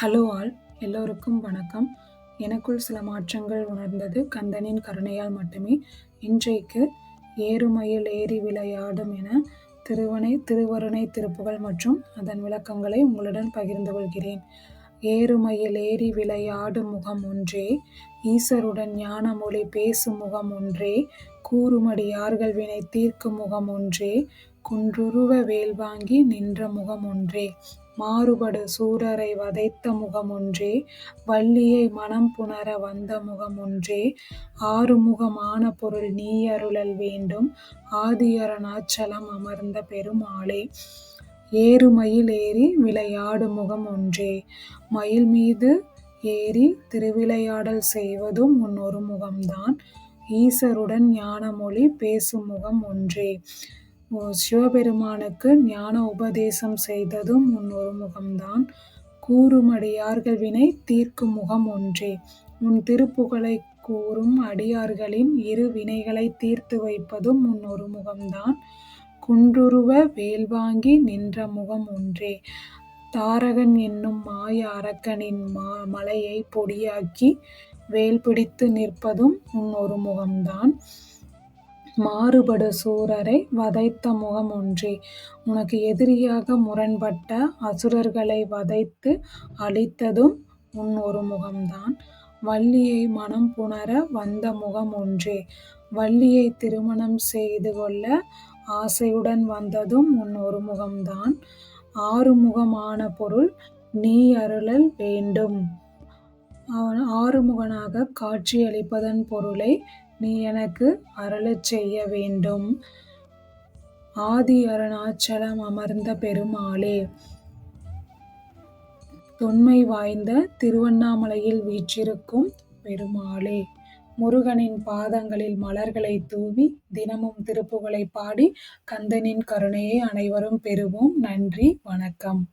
Hello all எல்லோருக்கும் வணக்கம். எனக்குள் சில மாற்றங்கள் உணர்ந்தது கந்தனின் கருணையால் மட்டுமே. இன்றைக்கு ஏறுமையில் ஏறி விளையாடும் என திருவனை திருவருணை திருப்புகள் மற்றும் அதன் விளக்கங்களை உங்களுடன் பகிர்ந்து கொள்கிறேன். ஏறுமையில் ஏறி விளையாடும் முகம் ஒன்றே ஈசருடன் ஞான மொழி பேசும் முகம் ஒன்றே கூறுமடியார்கள் வினை தீர்க்கும் முகம் ஒன்றே குன்றுருவ வேல் வாங்கி நின்ற முகம் ஒன்றே. மாறுபடு சூரரை வதைத்த முகம் ஒன்றே வள்ளியை மனம் புணர வந்த முகம் ஒன்றே ஆறுமுகமான பொருள் நீ அருளல் வேண்டும் ஆதியரனாச்சலம் அமர்ந்த பெருமாளே ஏறுமயில் ஏறி விளையாடு முகம் ஒன்றே மயில் மீது ஏறி திருவிளையாடல் செய்வதும் உன் ஒரு முகம்தான் ஈசருடன் ஞானமொழி பேசும் முகம் ஒன்றே சிவபெருமானுக்கு ஞான உபதேசம் செய்ததும் உன் ஒரு முகம்தான் கூறும் அடியார்கள் வினை தீர்க்கும் முகம் ஒன்றே. உன் திருப்புகழை கூறும் அடியார்களின் இரு வினைகளை தீர்த்து வைப்பதும் உன் ஒரு முகம்தான் குன்றுருவ வேல்வாங்கி நின்ற முகம் ஒன்றே. தாரகன் என்னும் மாய அரக்கனின் மா மலையை பொடியாக்கி வேல் பிடித்து நிற்பதும் உன் ஒரு முகம்தான் மாறுபடு சூரரை வதைத்த முகம் ஒன்றே உனக்கு எதிரியாக முரண்பட்ட அசுரர்களை வதைத்து அழித்ததும் உன் ஒரு முகம்தான். வள்ளியை மனம் புணர வந்த முகம் ஒன்றே வள்ளியை திருமணம் செய்து கொள்ள ஆசையுடன் வந்ததும் உன் ஒரு முகம்தான். ஆறுமுகமான பொருள் நீ அருளல் வேண்டும். ஆறுமுகனாக காட்சியளிப்பதன் பொருளை நீ எனக்கு அருளச் செய்ய வேண்டும். ஆதி அருணாச்சலம் அமர்ந்த பெருமாளே. தொன்மை வாய்ந்த திருவண்ணாமலையில் வீற்றிருக்கும் பெருமாளே. முருகனின் பாதங்களில் மலர்களை தூவி தினமும் திருப்புகளை பாடி கந்தனின் கருணையை அனைவரும் பெறுவோம். நன்றி வணக்கம்.